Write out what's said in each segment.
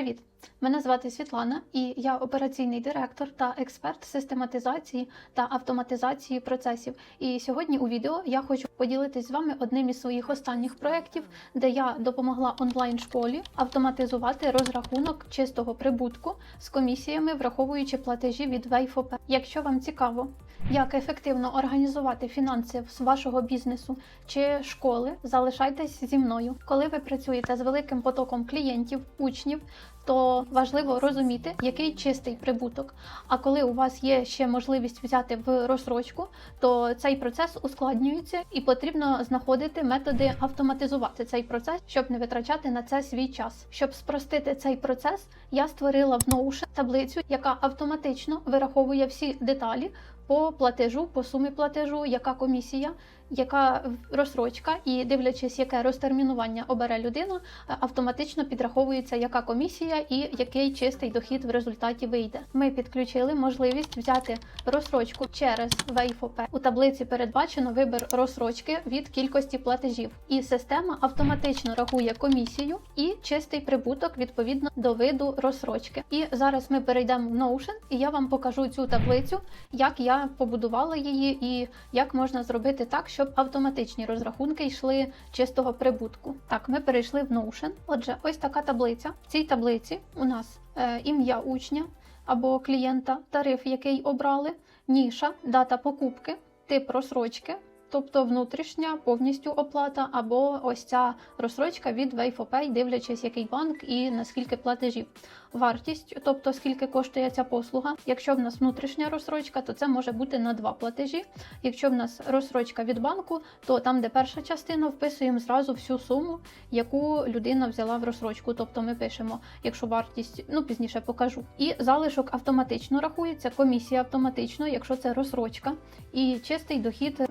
Привіт! Мене звати Світлана, і я операційний директор та експерт систематизації та автоматизації процесів. І сьогодні у відео я хочу поділитись з вами одним із своїх останніх проєктів, де я допомогла онлайн-школі автоматизувати розрахунок чистого прибутку з комісіями, враховуючи платежі від ВейФОП. Якщо вам цікаво, як ефективно організувати фінанси з вашого бізнесу чи школи, залишайтесь зі мною. Коли ви працюєте з великим потоком клієнтів, учнів, то важливо розуміти, який чистий прибуток. А коли у вас є ще можливість взяти в розсрочку, то цей процес ускладнюється і потрібно знаходити методи автоматизувати цей процес, щоб не витрачати на це свій час. Щоб спростити цей процес, я створила в Notion таблицю, яка автоматично вираховує всі деталі по платежу, по сумі платежу, яка комісія, яка розсрочка, і дивлячись, яке розтермінування обере людина, е, автоматично підраховується, яка комісія і який чистий дохід в результаті вийде. Ми підключили можливість взяти розсрочку через ВейФОП. У таблиці передбачено вибір розсрочки від кількості платежів, і система автоматично рахує комісію і чистий прибуток відповідно до виду розсрочки. І зараз ми перейдемо в Notion, і я вам покажу цю таблицю, як я побудувала її і як можна зробити так, щоб автоматичні розрахунки йшли чистого прибутку. Так, ми перейшли в Notion. Отже, ось така таблиця. В цій таблиці у нас е, ім'я учня або клієнта, тариф, який обрали, ніша, дата покупки, тип розсрочки. Тобто внутрішня повністю оплата, або ось ця розсрочка від Wayfopay, дивлячись, який банк і наскільки платежів. Вартість, тобто скільки коштує ця послуга. Якщо в нас внутрішня розсрочка, то це може бути на два платежі. Якщо в нас розсрочка від банку, то там, де перша частина, вписуємо зразу всю суму, яку людина взяла в розсрочку. Тобто ми пишемо, якщо вартість, ну пізніше покажу. І залишок автоматично рахується, комісія автоматично, якщо це розсрочка. І чистий дохід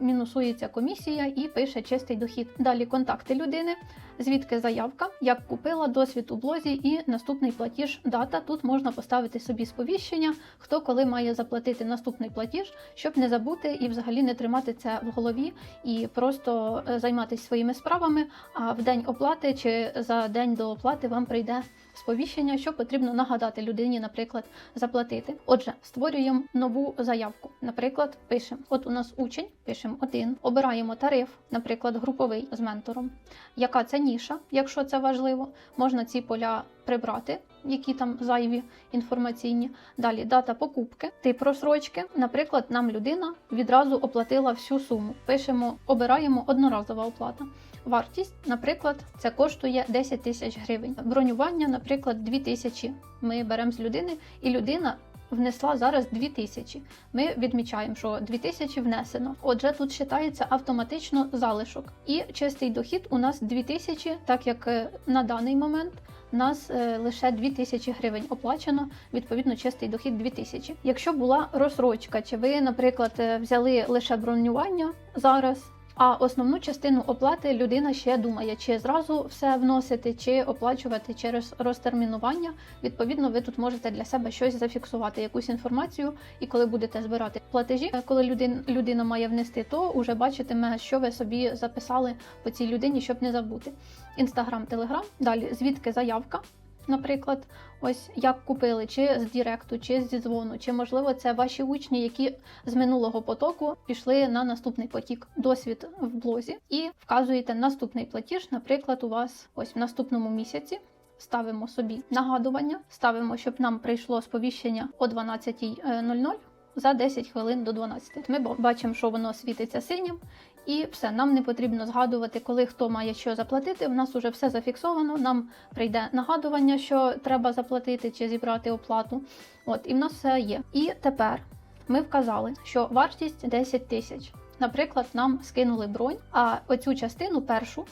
мінусується комісія і пише чистий дохід. Далі контакти людини звідки заявка, як купила, досвід у блозі і наступний платіж. Дата тут можна поставити собі сповіщення, хто коли має заплатити наступний платіж, щоб не забути і взагалі не тримати це в голові і просто е, займатися своїми справами. А в день оплати чи за день до оплати вам прийде. Сповіщення, що потрібно нагадати людині, наприклад, заплатити. Отже, створюємо нову заявку. Наприклад, пишемо: от у нас учень, пишемо один, обираємо тариф, наприклад, груповий з ментором. Яка це ніша, якщо це важливо, можна ці поля прибрати, які там зайві інформаційні. Далі дата покупки, тип розсрочки. Наприклад, нам людина відразу оплатила всю суму. Пишемо, обираємо одноразова оплата. Вартість, наприклад, це коштує 10 тисяч гривень. Бронювання, наприклад, 2 тисячі. Ми беремо з людини, і людина внесла зараз 2 тисячі. Ми відмічаємо, що 2 тисячі внесено. Отже, тут вважається автоматично залишок. І чистий дохід у нас 2 тисячі, так як е, на даний момент. Нас е, лише 2 тисячі гривень оплачено, відповідно, чистий дохід 2 тисячі. Якщо була розсрочка, чи ви, наприклад, е, взяли лише бронювання зараз, а основну частину оплати людина ще думає, чи зразу все вносити, чи оплачувати через розтермінування. Відповідно, ви тут можете для себе щось зафіксувати, якусь інформацію, і коли будете збирати платежі, коли людина, людина має внести, то вже бачитиме, що ви собі записали по цій людині, щоб не забути. Інстаграм, телеграм, далі звідки заявка. Наприклад, ось як купили, чи з Діректу, чи зі дзвону, чи можливо це ваші учні, які з минулого потоку пішли на наступний потік, досвід в блозі, і вказуєте наступний платіж. Наприклад, у вас ось в наступному місяці. Ставимо собі нагадування, ставимо, щоб нам прийшло сповіщення о 12.00 за 10 хвилин до 12. Ми бачимо, що воно світиться синім, і все, нам не потрібно згадувати, коли хто має що заплатити. У нас вже все зафіксовано. Нам прийде нагадування, що треба заплатити чи зібрати оплату. От, і в нас все є. І тепер ми вказали, що вартість 10 тисяч. Наприклад, нам скинули бронь, а оцю частину першу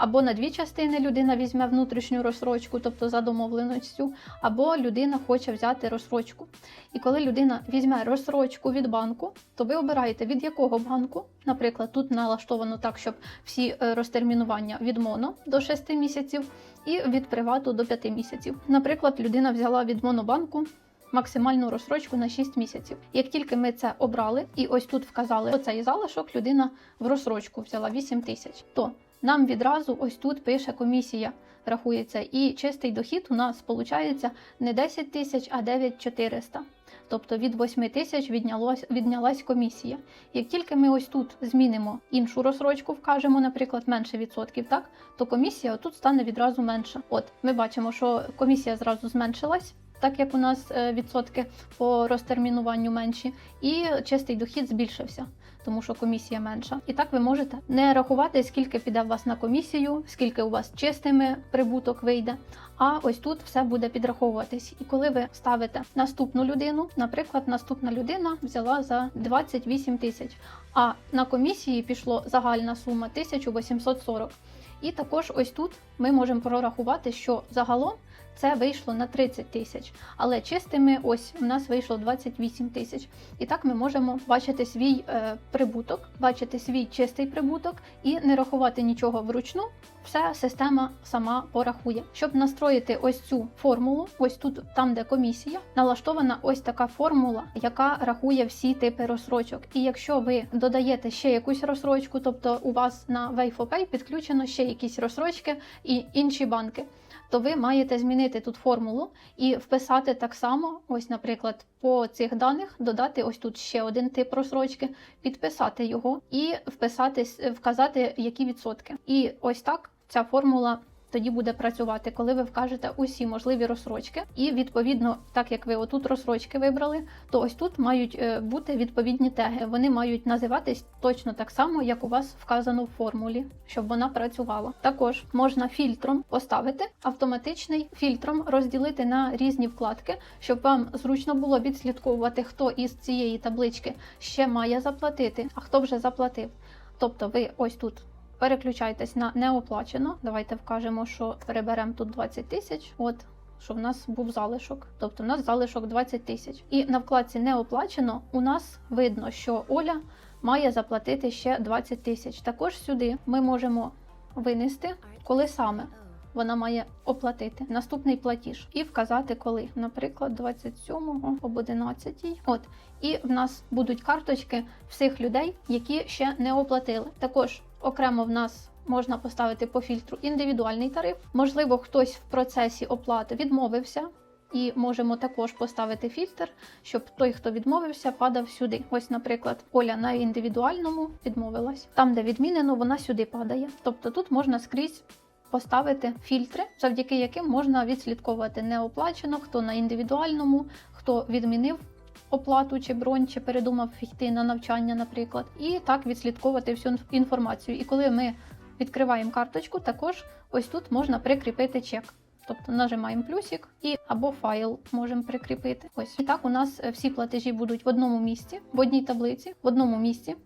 або на дві частини людина візьме внутрішню розсрочку, тобто за домовленістю, або людина хоче взяти розсрочку. І коли людина візьме розсрочку від банку, то ви обираєте від якого банку. Наприклад, тут налаштовано так, щоб всі е, розтермінування від моно до 6 місяців і від привату до 5 місяців. Наприклад, людина взяла від монобанку. Максимальну розсрочку на 6 місяців. Як тільки ми це обрали, і ось тут вказали оцей залишок, людина в розсрочку взяла 8 тисяч, то нам відразу ось тут пише комісія. Рахується, і чистий дохід у нас виходить не 10 тисяч, а 9400. Тобто від 8 тисяч віднялась комісія. Як тільки ми ось тут змінимо іншу розсрочку, вкажемо, наприклад, менше відсотків, так то комісія тут стане відразу менша. От ми бачимо, що комісія зразу зменшилась. Так як у нас е, відсотки по розтермінуванню менші, і чистий дохід збільшився, тому що комісія менша. І так ви можете не рахувати, скільки піде у вас на комісію, скільки у вас чистими прибуток вийде. А ось тут все буде підраховуватись. І коли ви ставите наступну людину, наприклад, наступна людина взяла за 28 тисяч, а на комісії пішло загальна сума 1840. І також ось тут ми можемо прорахувати, що загалом це вийшло на 30 тисяч, але чистими ось у нас вийшло 28 тисяч. І так ми можемо бачити свій е, прибуток, бачити свій чистий прибуток і не рахувати нічого вручну. Все система сама порахує. Щоб настроїти ось цю формулу, ось тут, там де комісія, налаштована ось така формула, яка рахує всі типи розсрочок. І якщо ви додаєте ще якусь розсрочку, тобто у вас на Wayfopay підключено ще якісь розсрочки і інші банки, то ви маєте змінити тут формулу і вписати так само, ось, наприклад, по цих даних додати ось тут ще один тип просрочки, підписати його і вписати, вказати, які відсотки. І ось так ця формула. Тоді буде працювати, коли ви вкажете усі можливі розсрочки, і відповідно, так як ви отут розсрочки вибрали, то ось тут мають е, бути відповідні теги. Вони мають називатись точно так само, як у вас вказано в формулі, щоб вона працювала. Також можна фільтром поставити автоматичний фільтром розділити на різні вкладки, щоб вам зручно було відслідковувати, хто із цієї таблички ще має заплатити, а хто вже заплатив. Тобто, ви ось тут. Переключайтесь на неоплачено. Давайте вкажемо, що переберемо тут 20 тисяч. От що в нас був залишок. Тобто, у нас залишок 20 тисяч. І на вкладці неоплачено у нас видно, що Оля має заплатити ще 20 тисяч. Також сюди ми можемо винести, коли саме вона має оплатити наступний платіж і вказати, коли, наприклад, 27 об 11. От і в нас будуть карточки всіх людей, які ще не оплатили. Також окремо в нас. Можна поставити по фільтру індивідуальний тариф. Можливо, хтось в процесі оплати відмовився, і можемо також поставити фільтр, щоб той, хто відмовився, падав сюди. Ось, наприклад, Оля на індивідуальному відмовилась. Там, де відмінено, вона сюди падає. Тобто тут можна скрізь поставити фільтри, завдяки яким можна відслідковувати неоплачено, хто на індивідуальному, хто відмінив. Оплату чи бронь, чи передумав йти на навчання, наприклад, і так відслідковувати всю інформацію. І коли ми відкриваємо карточку, також ось тут можна прикріпити чек. Тобто нажимаємо плюсик і або файл можемо прикріпити. Ось і так у нас всі платежі будуть в одному місці, в одній таблиці, в одному місці.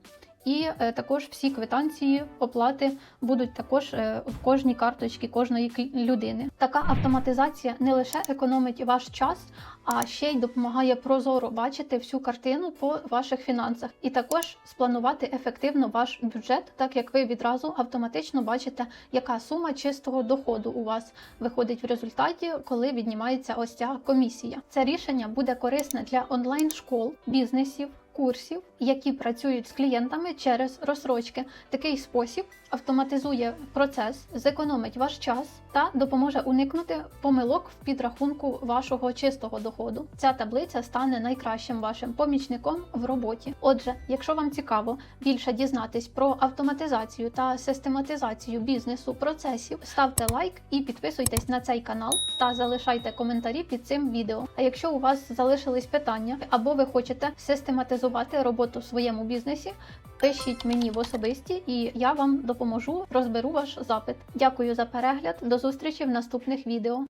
І е, також всі квитанції оплати будуть також е, в кожній карточці кожної людини. Така автоматизація не лише економить ваш час, а ще й допомагає прозоро бачити всю картину по ваших фінансах, і також спланувати ефективно ваш бюджет, так як ви відразу автоматично бачите, яка сума чистого доходу у вас виходить в результаті, коли віднімається ось ця комісія. Це рішення буде корисне для онлайн школ, бізнесів. Курсів, які працюють з клієнтами через розсрочки. Такий спосіб автоматизує процес, зекономить ваш час та допоможе уникнути помилок в підрахунку вашого чистого доходу. Ця таблиця стане найкращим вашим помічником в роботі. Отже, якщо вам цікаво більше дізнатись про автоматизацію та систематизацію бізнесу процесів, ставте лайк і підписуйтесь на цей канал та залишайте коментарі під цим відео. А якщо у вас залишились питання або ви хочете систематизувати роботу в своєму бізнесі, пишіть мені в особисті, і я вам допоможу розберу ваш запит. Дякую за перегляд. До зустрічі в наступних відео.